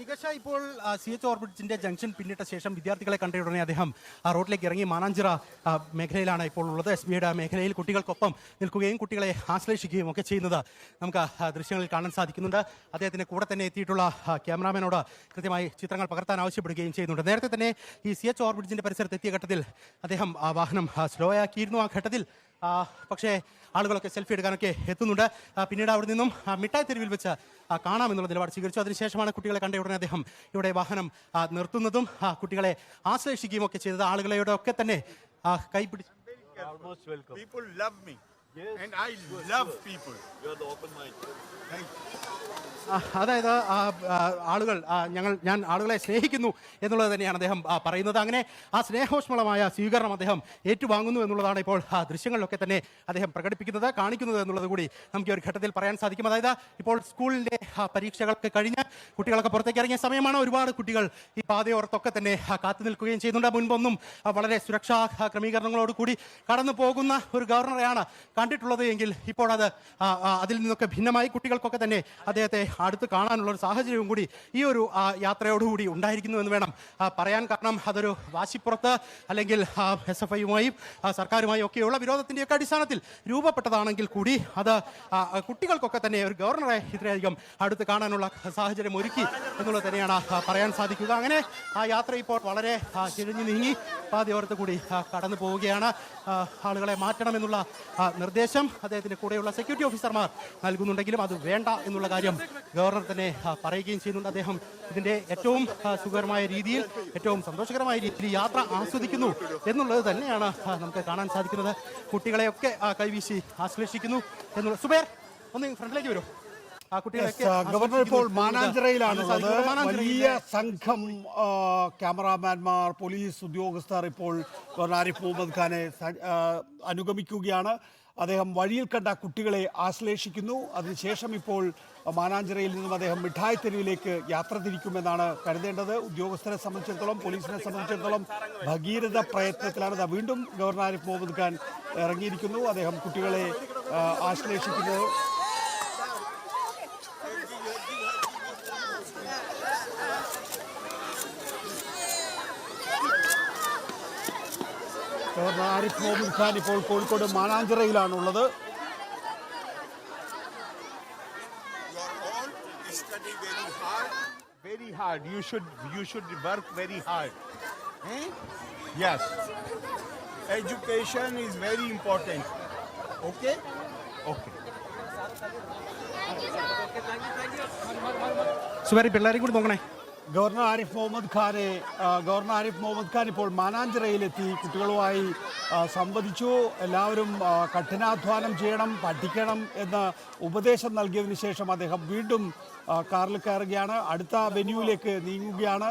നികഷ ഇപ്പോൾ C H ഓർബിറ്റിന്റെ junction പിന്നിട്ട ശേഷം വിദ്യാർത്ഥികളെ കണ്ട ഉടനെ അദ്ദേഹം ആ റോഡിലേക്ക് ഇറങ്ങി മാനാഞ്ചിറ മേഖലയിലാണ് ഇപ്പോൾ ഉള്ളത്. എസ് ബിയുടെ മേഖലയിൽ കുട്ടികൾക്കൊപ്പം നിൽക്കുകയും കുട്ടികളെ ആശ്ലേഷിക്കുകയും ഒക്കെ ചെയ്യുന്നത് നമുക്ക് ദൃശ്യങ്ങളിൽ കാണാൻ സാധിക്കുന്നുണ്ട്. അദ്ദേഹത്തിന്റെ കൂടെ തന്നെ എത്തിയിട്ടുള്ള ക്യാമറാമാനോട് കൃത്യമായി ചിത്രങ്ങൾ പകർത്താൻ ആവശ്യപ്പെടുകയും ചെയ്യുന്നുണ്ട്. നേരത്തെ തന്നെ ഈ സി എച്ച് ഓർബിറ്റിന്റെ പരിസരത്ത് എത്തിയ ഘട്ടത്തിൽ അദ്ദേഹം ആ വാഹനം സ്ലോ ആക്കിയിരുന്നു. ആ ഘട്ടത്തിൽ പക്ഷേ ആളുകളൊക്കെ സെൽഫി എടുക്കാനൊക്കെ എത്തുന്നുണ്ട് പിന്നീട് അവിടെ നിന്നും മിഠായി തെരുവിൽ വെച്ച് കാണാമെന്നുള്ള നിലപാട് സ്വീകരിച്ചു അതിനുശേഷമാണ് കുട്ടികളെ കണ്ട ഉടനെ അദ്ദേഹം ഇവിടെ വാഹനം നിർത്തുന്നതും കുട്ടികളെ ആശ്ലേഷിക്കുകയും ഒക്കെ ചെയ്തത് ആളുകളെയുടെ ഒക്കെ തന്നെ കൈപിടിച്ച് People love me. And I love people. Open you. അതായത് ആളുകൾ ഞങ്ങൾ ഞാൻ ആളുകളെ സ്നേഹിക്കുന്നു എന്നുള്ളത് തന്നെയാണ് അദ്ദേഹം പറയുന്നത്. അങ്ങനെ ആ സ്നേഹോഷ്മളമായ സ്വീകരണം അദ്ദേഹം ഏറ്റുവാങ്ങുന്നു എന്നുള്ളതാണ് ഇപ്പോൾ ദൃശ്യങ്ങളിലൊക്കെ തന്നെ അദ്ദേഹം പ്രകടിപ്പിക്കുന്നത് കാണിക്കുന്നത് എന്നുള്ളത് കൂടി നമുക്ക് ഒരു ഘട്ടത്തിൽ പറയാൻ സാധിക്കും. അതായത് ഇപ്പോൾ സ്കൂളിന്റെ പരീക്ഷകളൊക്കെ കഴിഞ്ഞ് കുട്ടികളൊക്കെ പുറത്തേക്ക് ഇറങ്ങിയ സമയമാണ് ഒരുപാട് കുട്ടികൾ ഈ പാതയോർത്തൊക്കെ തന്നെ കാത്തു നിൽക്കുകയും ചെയ്യുന്നുണ്ട്. മുൻപൊന്നും വളരെ സുരക്ഷാ ക്രമീകരണങ്ങളോട് കൂടി കടന്നു പോകുന്ന ഒരു ഗവർണറെയാണ് കണ്ടിട്ടുള്ളത് എങ്കിൽ ഇപ്പോൾ അത് അതിൽ നിന്നൊക്കെ ഭിന്നമായി കുട്ടികൾക്കൊക്കെ തന്നെ അദ്ദേഹത്തെ അടുത്ത് കാണാനുള്ള ഒരു സാഹചര്യവും കൂടി ഈ ഒരു യാത്രയോടുകൂടി ഉണ്ടായിരിക്കുന്നു എന്ന് വേണം പറയാൻ കാരണം അതൊരു വാശിപ്പുറത്ത് അല്ലെങ്കിൽ എസ് എഫ് ഐയുമായും സർക്കാരുമായും ഒക്കെയുള്ള വിരോധത്തിന്റെയൊക്കെ അടിസ്ഥാനത്തിൽ രൂപപ്പെട്ടതാണെങ്കിൽ കൂടി അത് കുട്ടികൾക്കൊക്കെ തന്നെ ഒരു ഗവർണറെ ഇത്രയധികം അടുത്ത് കാണാനുള്ള സാഹചര്യം ഒരുക്കി എന്നുള്ളത് തന്നെയാണ് പറയാൻ സാധിക്കുക. അങ്ങനെ ആ യാത്ര ഇപ്പോൾ വളരെ കിഴിഞ്ഞു നീങ്ങി പാതിയോരത്ത് കൂടി കടന്നു പോവുകയാണ്. ആളുകളെ മാറ്റണമെന്നുള്ള നിർദ്ദേശം അദ്ദേഹത്തിന്റെ കൂടെയുള്ള സെക്യൂരിറ്റി ഓഫീസർമാർ നൽകുന്നുണ്ടെങ്കിലും അത് വേണ്ട എന്നുള്ള കാര്യം ഗവർണർ തന്നെ പറയുകയും ചെയ്യുന്നുണ്ട് അദ്ദേഹം. ഇതിന്റെ ഏറ്റവും സുഖകരമായ രീതിയിൽ ഏറ്റവും സന്തോഷകരമായ രീതിയിൽ യാത്ര ആസ്വദിക്കുന്നു എന്നുള്ളത് തന്നെയാണ് നമുക്ക് കാണാൻ സാധിക്കുന്നത്. കുട്ടികളെയൊക്കെ കൈവീശി ആശ്ലേഷിക്കുന്നു എന്നുള്ള സുബേർ ഒന്ന് ഫ്രണ്ടിലേക്ക് വരും. ഗവർണർ ഇപ്പോൾ മാനാഞ്ചിറയിലാണ് വലിയ സംഘം ക്യാമറാമാൻമാർ പോലീസ് ഉദ്യോഗസ്ഥർ ഇപ്പോൾ ഗവർണർ ആരിഫ് മുഹമ്മദ് ഖാനെ അനുഗമിക്കുകയാണ്. അദ്ദേഹം വഴിയിൽ കണ്ട കുട്ടികളെ ആശ്ലേഷിക്കുന്നു. അതിനുശേഷം ഇപ്പോൾ മാനാഞ്ചിറയിൽ നിന്നും അദ്ദേഹം മിഠായി തെരുവിലേക്ക് യാത്ര തിരിക്കുമെന്നാണ് കരുതേണ്ടത്. ഉദ്യോഗസ്ഥരെ സംബന്ധിച്ചിടത്തോളം പോലീസിനെ സംബന്ധിച്ചിടത്തോളം ഭഗീരഥ പ്രയത്നത്തിലാണ് വീണ്ടും ഗവർണർ ആരിഫ് മുഹമ്മദ് ഖാൻ ഇറങ്ങിയിരിക്കുന്നു. അദ്ദേഹം കുട്ടികളെ ആശ്ലേഷിക്കുന്നത്. ഗവർണർ ആരിഫ് മുഹമ്മദ് ഖാൻ ഇപ്പോൾ Kozhikode മാനാഞ്ചിറയിലാണുള്ളത് very hard. You should you should work very hard. Eh? Yes. Education is very important. Okay? Okay. സുബാരി പിള്ളേരെയും കൂടി നോക്കണേ ഗവർണർ ആരിഫ് മുഹമ്മദ് ഖാനെ ഗവർണർ ആരിഫ് മുഹമ്മദ് ഖാൻ ഇപ്പോൾ മാനാഞ്ചിറയിലെത്തി. കുട്ടികളുമായി സംവദിച്ചു. എല്ലാവരും കഠിനാധ്വാനം ചെയ്യണം പഠിക്കണം എന്ന ഉപദേശം നൽകിയതിനു ശേഷം അദ്ദേഹം വീണ്ടും കാറിൽ കയറുകയാണ്. അടുത്ത വെന്യൂവിലേക്ക് നീങ്ങുകയാണ്.